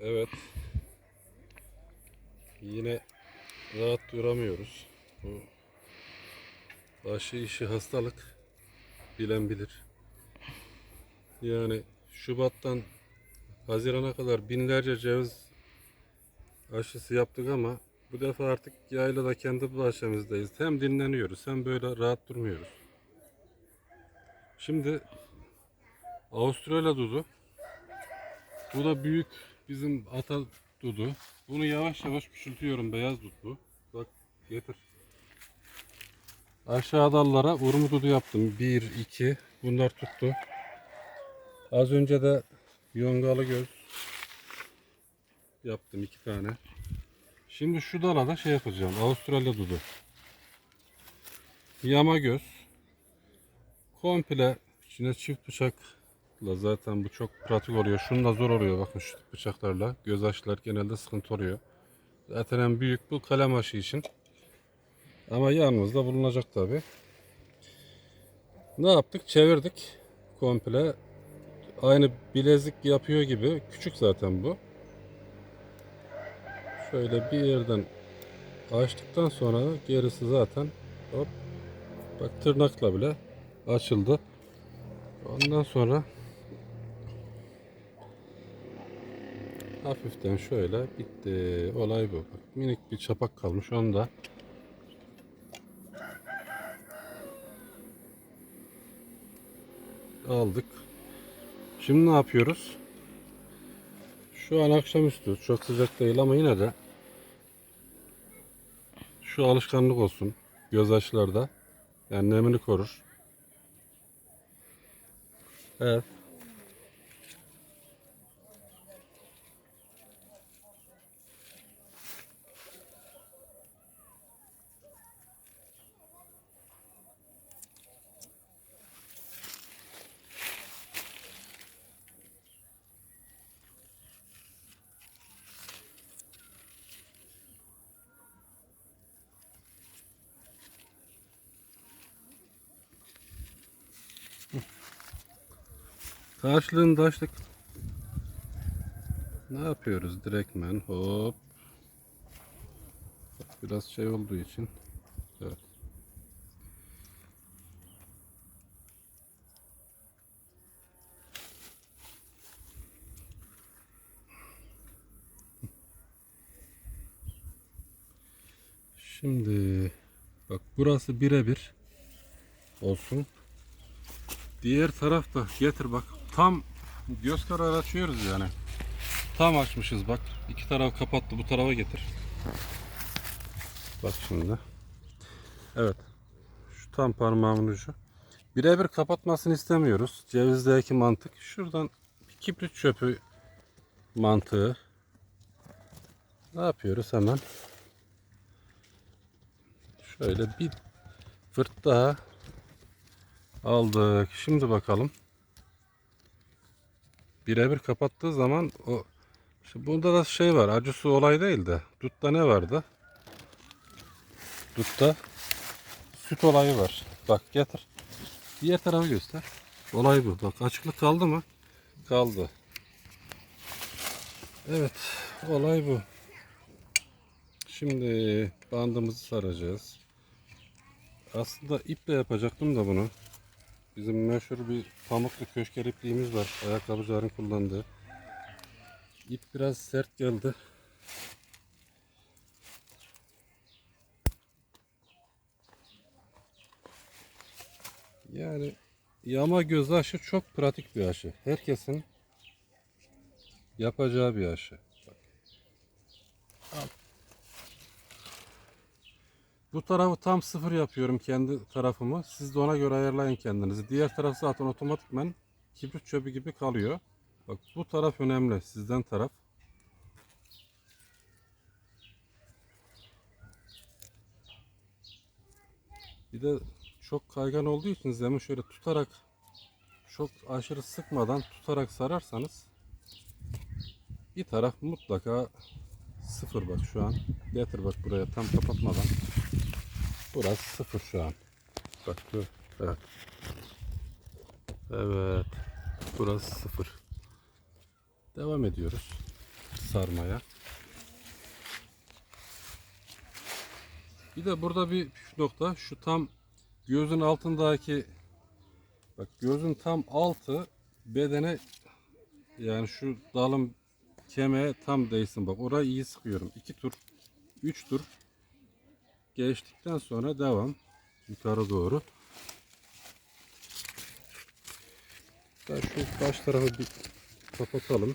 Evet. Yine rahat duramıyoruz. Bu aşı işi hastalık bilen bilir. Yani Şubat'tan Haziran'a kadar binlerce ceviz aşısı yaptık ama bu defa artık yaylada kendi bahçemizdeyiz. Hem dinleniyoruz hem böyle rahat durmuyoruz. Şimdi Avustralya dudu. Bu da büyük bizim ata dudu. Bunu yavaş yavaş küçültüyorum. Beyaz dut bu. Bak getir. Aşağı dallara urmu dudu yaptım. Bir, iki. Bunlar tuttu. Az önce de yongalı göz yaptım iki tane. Şimdi şu dala da şey yapacağım. Avustralya dudu. Yama göz. Komple içine çift bıçakla zaten bu çok pratik oluyor. Şunu da zor oluyor bakın şu bıçaklarla. Göz aşılar genelde sıkıntı oluyor. Zaten en büyük bu kalem aşı için. Ama yanımızda bulunacak tabi. Ne yaptık? Çevirdik komple. Aynı bilezik yapıyor gibi. Küçük zaten bu. Şöyle bir yerden açtıktan sonra gerisi zaten hop bak tırnakla bile açıldı. Ondan sonra hafiften şöyle bitti. Olay bu. Bak, minik bir çapak kalmış. Onu da aldık. Şimdi ne yapıyoruz? Şu an akşamüstü. Çok sıcak değil ama yine de şu alışkanlık olsun. Göz aşılarda. Yani nemini korur. Evet. Karşılığını da açtık. Ne yapıyoruz direktmen? Hop. Biraz şey olduğu için. Evet. Şimdi bak burası birebir olsun. Diğer tarafta getir bak. Tam göz kararı açıyoruz yani. Tam açmışız bak. İki taraf kapattı. Bu tarafa getir. Bak şimdi. Evet. Şu tam parmağımın ucu. Birebir kapatmasını istemiyoruz. Cevizdeki mantık. Şuradan kibrit çöpü mantığı. Ne yapıyoruz hemen? Şöyle bir fırt daha Aldık. Şimdi bakalım. Birebir kapattığı zaman o işte bunda da şey var. Acı su olay değil de. Dutta ne vardı? Dutta süt olayı var. Bak getir. Diğer tarafı göster. Olay bu. Bak açıklık kaldı mı? Kaldı. Evet. Olay bu. Şimdi bandımızı saracağız. Aslında iple yapacaktım da bunu. Bizim meşhur bir pamuklu köşker ipliğimiz var. Ayakkabıcıların kullandığı. İp biraz sert geldi. Yani yama göz aşı çok pratik bir aşı. Herkesin yapacağı bir aşı. Bak. Al. Bu tarafı tam sıfır yapıyorum kendi tarafımı. Siz de ona göre ayarlayın kendinizi. Diğer taraf zaten otomatikmen kibrit çöpü gibi kalıyor. Bak bu taraf önemli. Sizden taraf. Bir de çok kaygan olduğu için zemin şöyle tutarak çok aşırı sıkmadan tutarak sararsanız bir taraf mutlaka sıfır bak şu an. Getir bak buraya tam kapatmadan. Burası sıfır şu an. Bak dur. Evet. Evet. Burası sıfır. Devam ediyoruz. sarmaya. Bir de burada bir püf nokta şu tam gözün altındaki bak gözün tam altı bedene yani şu dalın kemiğe tam değsin bak orayı iyi sıkıyorum. 2 tur 3 tur geçtikten sonra devam yukarı doğru. Ben şu baş tarafı bir kapatalım.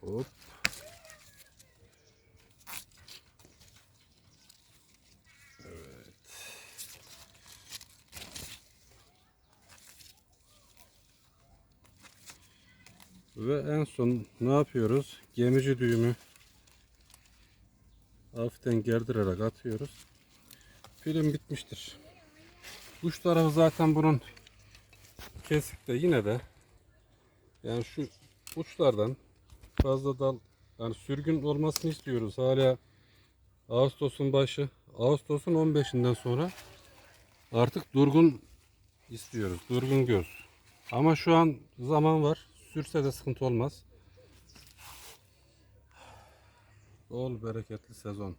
Hop. Ve en son ne yapıyoruz? Gemici düğümü hafiften gerdirerek atıyoruz. Film bitmiştir. Uç tarafı zaten bunun kesik de yine de yani şu uçlardan fazla dal yani sürgün olmasını istiyoruz. Hala Ağustos'un başı. Ağustos'un 15'inden sonra artık durgun istiyoruz. Durgun göz. Ama şu an zaman var. Sürse de sıkıntı olmaz. Bol bereketli sezon.